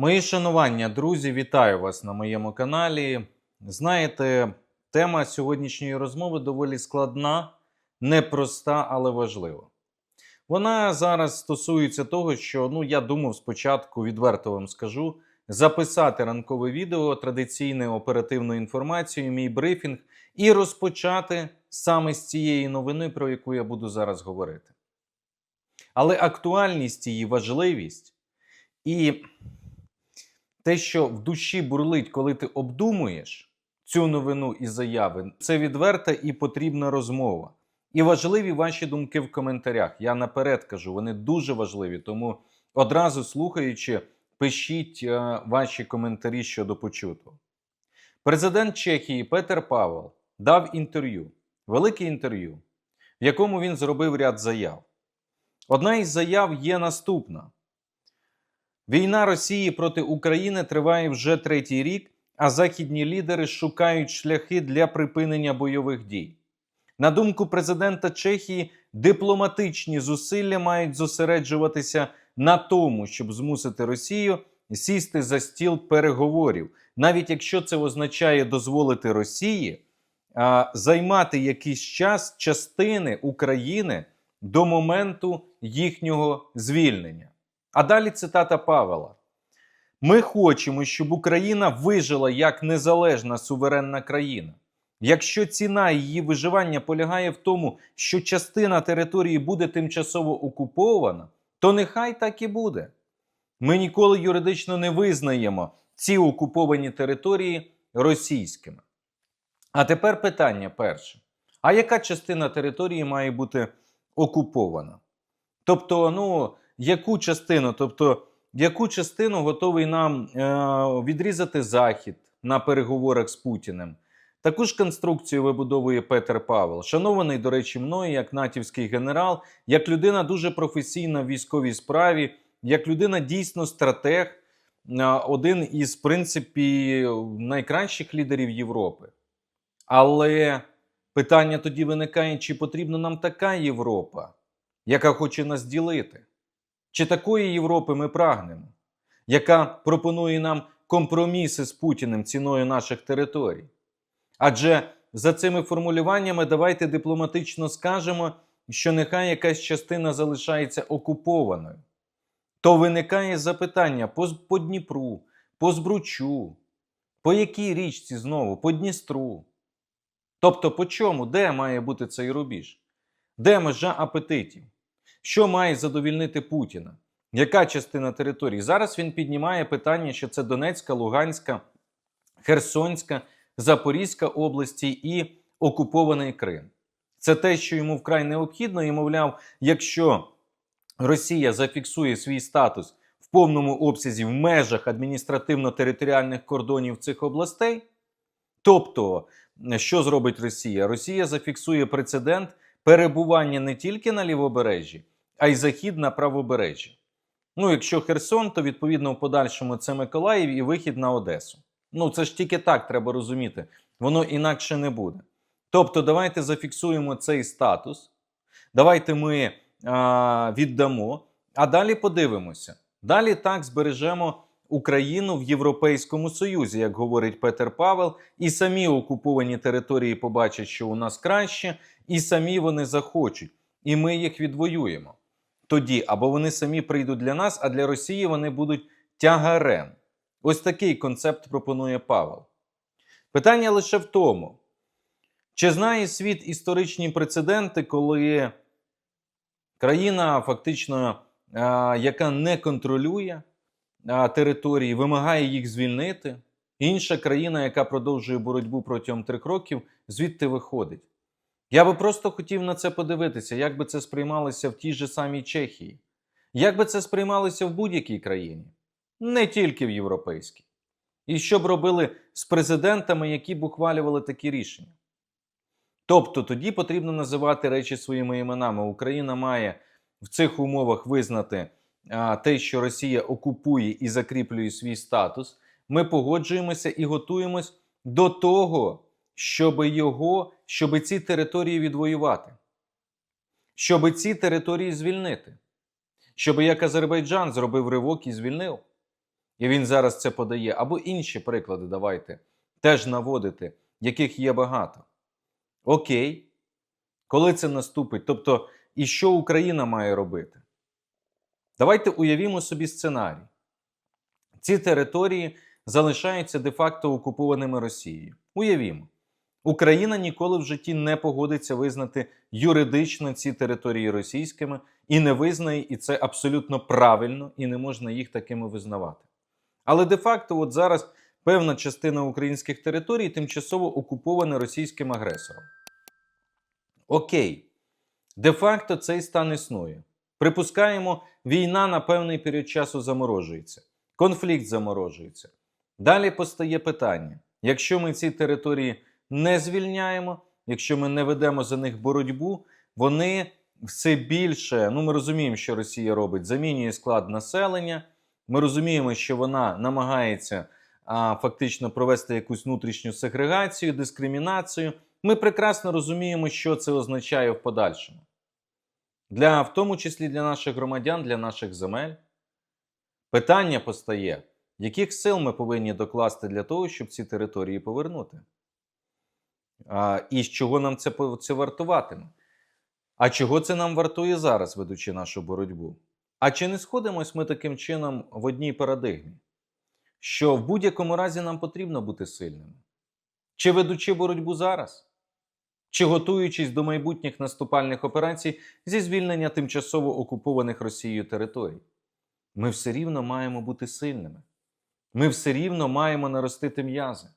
Мої шанування, друзі, вітаю вас на моєму каналі. Знаєте, тема сьогоднішньої розмови доволі складна, непроста, але важлива. Вона зараз стосується того, що ну я думав спочатку, відверто вам скажу, записати ранкове відео, традиційне оперативну інформацію, мій брифінг, і розпочати саме з цієї новини, про яку я буду зараз говорити. Але актуальність її, важливість і те, що в душі бурлить, коли ти обдумуєш цю новину і заяви, це відверта і потрібна розмова. І важливі ваші думки в коментарях. Я наперед кажу, вони дуже важливі. Тому одразу слухаючи, пишіть е, ваші коментарі щодо почутого. Президент Чехії Петер Павел дав інтерв'ю, велике інтерв'ю, в якому він зробив ряд заяв. Одна із заяв є наступна: Війна Росії проти України триває вже третій рік, а західні лідери шукають шляхи для припинення бойових дій. На думку президента Чехії, дипломатичні зусилля мають зосереджуватися на тому, щоб змусити Росію сісти за стіл переговорів, навіть якщо це означає дозволити Росії а, займати якийсь час частини України до моменту їхнього звільнення. А далі цитата Павела. Ми хочемо, щоб Україна вижила як незалежна суверенна країна. Якщо ціна її виживання полягає в тому, що частина території буде тимчасово окупована, то нехай так і буде. Ми ніколи юридично не визнаємо ці окуповані території російськими. А тепер питання перше: а яка частина території має бути окупована? Тобто, ну, яку частину, тобто, яку частину готовий нам е, відрізати Захід на переговорах з Путіним? Таку ж конструкцію вибудовує Петер Павел, шанований, до речі, мною як натівський генерал, як людина дуже професійна в військовій справі, як людина дійсно стратег, е, один із, в принципі, найкращих лідерів Європи. Але питання тоді виникає: чи потрібна нам така Європа, яка хоче нас ділити? Чи такої Європи ми прагнемо, яка пропонує нам компроміси з Путіним ціною наших територій? Адже за цими формулюваннями давайте дипломатично скажемо, що нехай якась частина залишається окупованою. То виникає запитання по, по Дніпру, по Збручу, по якій річці знову, по Дністру. Тобто, по чому, де має бути цей рубіж? Де межа апетитів? Що має задовільнити Путіна? Яка частина території? Зараз він піднімає питання, що це Донецька, Луганська, Херсонська, Запорізька області і окупований Крим. Це те, що йому вкрай необхідно, і мовляв, якщо Росія зафіксує свій статус в повному обсязі в межах адміністративно-територіальних кордонів цих областей, тобто, що зробить Росія? Росія зафіксує прецедент перебування не тільки на лівобережжі, а й захід на правобережжі. Ну, якщо Херсон, то відповідно в подальшому це Миколаїв і вихід на Одесу. Ну, це ж тільки так треба розуміти. Воно інакше не буде. Тобто, давайте зафіксуємо цей статус, давайте ми а, віддамо, а далі подивимося. Далі так збережемо Україну в Європейському Союзі, як говорить Петер Павел, і самі окуповані території побачать, що у нас краще, і самі вони захочуть, і ми їх відвоюємо. Тоді або вони самі прийдуть для нас, а для Росії вони будуть тягарем. Ось такий концепт пропонує Павел. Питання лише в тому, чи знає світ історичні прецеденти, коли країна, фактично, яка не контролює території, вимагає їх звільнити, інша країна, яка продовжує боротьбу протягом трьох років, звідти виходить. Я би просто хотів на це подивитися, як би це сприймалося в тій же самій Чехії, як би це сприймалося в будь-якій країні, не тільки в європейській. І що б робили з президентами, які б ухвалювали такі рішення. Тобто тоді потрібно називати речі своїми іменами. Україна має в цих умовах визнати а, те, що Росія окупує і закріплює свій статус. Ми погоджуємося і готуємось до того, щоб його, щоб ці території відвоювати, щоб ці території звільнити, щоб як Азербайджан зробив ривок і звільнив. І він зараз це подає. Або інші приклади давайте теж наводити, яких є багато. Окей. Коли це наступить? Тобто, і що Україна має робити? Давайте уявімо собі сценарій. Ці території залишаються де-факто окупованими Росією. Уявімо, Україна ніколи в житті не погодиться визнати юридично ці території російськими і не визнає, і це абсолютно правильно, і не можна їх такими визнавати. Але де-факто, от зараз певна частина українських територій тимчасово окупована російським агресором. Окей, де-факто цей стан існує. Припускаємо, війна на певний період часу заморожується, конфлікт заморожується. Далі постає питання: якщо ми ці території не звільняємо, якщо ми не ведемо за них боротьбу, вони все більше, ну ми розуміємо, що Росія робить, замінює склад населення. Ми розуміємо, що вона намагається а, фактично провести якусь внутрішню сегрегацію, дискримінацію. Ми прекрасно розуміємо, що це означає в подальшому. Для, в тому числі для наших громадян, для наших земель. Питання постає, яких сил ми повинні докласти для того, щоб ці території повернути? А, і з чого нам це, це вартуватиме? А чого це нам вартує зараз, ведучи нашу боротьбу? А чи не сходимось ми таким чином в одній парадигмі? Що в будь-якому разі нам потрібно бути сильними? Чи ведучи боротьбу зараз? Чи готуючись до майбутніх наступальних операцій зі звільнення тимчасово окупованих Росією територій? Ми все рівно маємо бути сильними. Ми все рівно маємо наростити м'язи.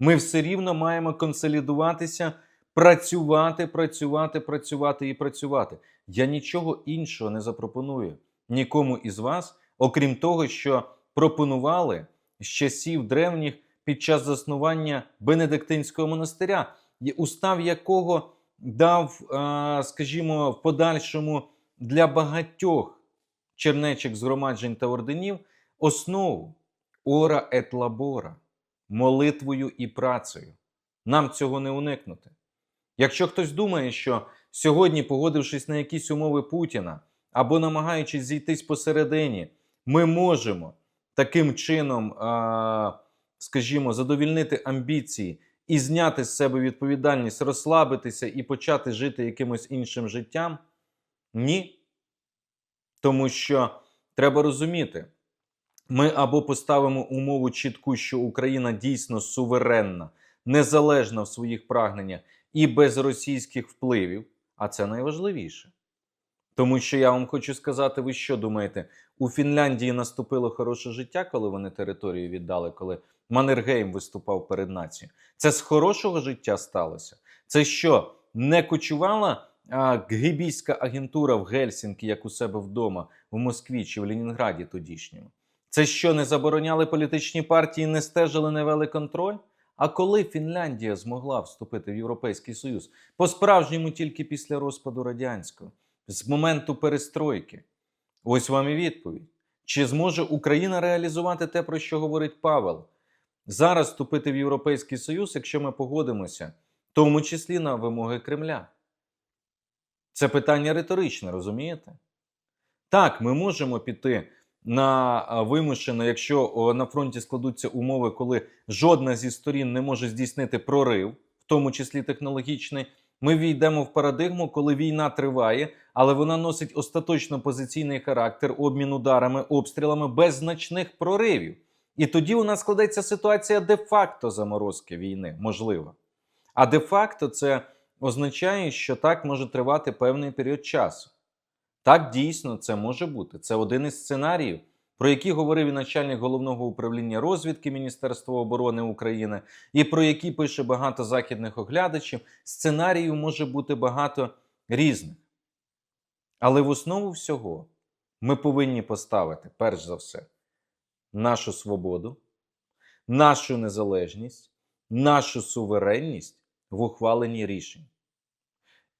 Ми все рівно маємо консолідуватися, працювати, працювати, працювати і працювати. Я нічого іншого не запропоную нікому із вас, окрім того, що пропонували з часів древніх під час заснування Бенедиктинського монастиря, устав якого дав, скажімо, в подальшому для багатьох чернечих згромаджень та орденів основу ора ет лабора, молитвою і працею. Нам цього не уникнути. Якщо хтось думає, що сьогодні, погодившись на якісь умови Путіна або намагаючись зійтись посередині, ми можемо таким чином, скажімо, задовільнити амбіції і зняти з себе відповідальність, розслабитися і почати жити якимось іншим життям? Ні. Тому що треба розуміти, ми або поставимо умову чітку, що Україна дійсно суверенна, незалежна в своїх прагненнях і без російських впливів, а це найважливіше. Тому що я вам хочу сказати, ви що думаєте, у Фінляндії наступило хороше життя, коли вони територію віддали, коли Маннергейм виступав перед нацією? Це з хорошого життя сталося? Це що, не кочувала а, гибійська агентура в Гельсінкі, як у себе вдома, в Москві чи в Ленінграді тодішньому? Це що, не забороняли політичні партії, не стежили, не вели контроль? А коли Фінляндія змогла вступити в Європейський Союз? По-справжньому тільки після розпаду радянського, з моменту перестройки. Ось вам і відповідь. Чи зможе Україна реалізувати те, про що говорить Павел? Зараз вступити в Європейський Союз, якщо ми погодимося, в тому числі на вимоги Кремля. Це питання риторичне, розумієте? Так, ми можемо піти на вимушено, якщо на фронті складуться умови, коли жодна зі сторін не може здійснити прорив, в тому числі технологічний. Ми війдемо в парадигму, коли війна триває, але вона носить остаточно позиційний характер, обмін ударами, обстрілами без значних проривів. І тоді у нас складеться ситуація де-факто заморозки війни, можливо. А де-факто це означає, що так може тривати певний період часу. Так, дійсно, це може бути. Це один із сценаріїв, про які говорив і начальник головного управління розвідки Міністерства оборони України, і про які пише багато західних оглядачів. Сценаріїв може бути багато різних. Але в основу всього ми повинні поставити, перш за все, нашу свободу, нашу незалежність, нашу суверенність в ухваленні рішень.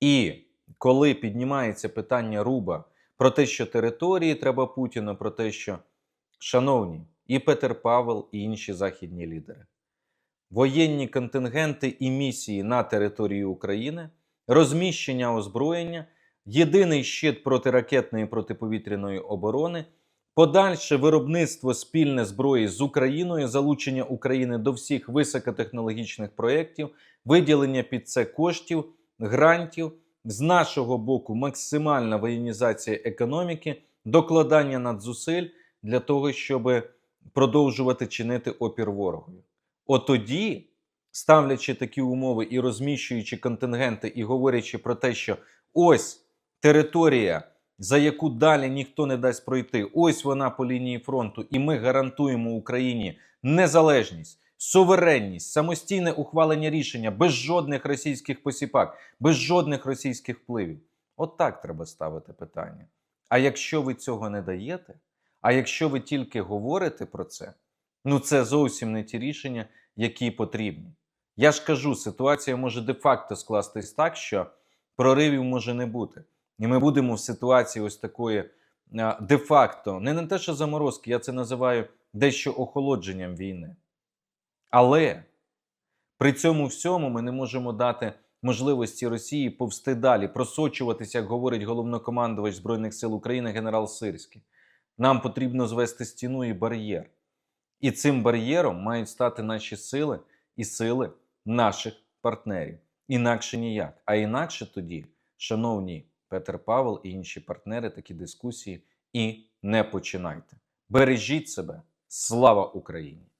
І коли піднімається питання Руба про те, що території треба Путіну, про те, що, шановні, і Петер Павел, і інші західні лідери, воєнні контингенти і місії на території України, розміщення озброєння, єдиний щит протиракетної протиповітряної оборони, подальше виробництво спільне зброї з Україною, залучення України до всіх високотехнологічних проєктів, виділення під це коштів, грантів, з нашого боку максимальна воєнізація економіки, докладання надзусиль для того, щоб продовжувати чинити опір ворогові. От тоді, ставлячи такі умови і розміщуючи контингенти, і говорячи про те, що ось територія, за яку далі ніхто не дасть пройти, ось вона по лінії фронту, і ми гарантуємо Україні незалежність, суверенність, самостійне ухвалення рішення без жодних російських посіпак, без жодних російських впливів. От так треба ставити питання. А якщо ви цього не даєте, а якщо ви тільки говорите про це, ну це зовсім не ті рішення, які потрібні. Я ж кажу, ситуація може де-факто скластись так, що проривів може не бути. І ми будемо в ситуації ось такої де-факто, не на те, що заморозки, я це називаю дещо охолодженням війни. Але при цьому всьому ми не можемо дати можливості Росії повсти далі, просочуватися, як говорить головнокомандувач Збройних сил України генерал Сирський. Нам потрібно звести стіну і бар'єр. І цим бар'єром мають стати наші сили і сили наших партнерів. Інакше ніяк. А інакше тоді, шановні Петр Павел і інші партнери, такі дискусії і не починайте. Бережіть себе. Слава Україні!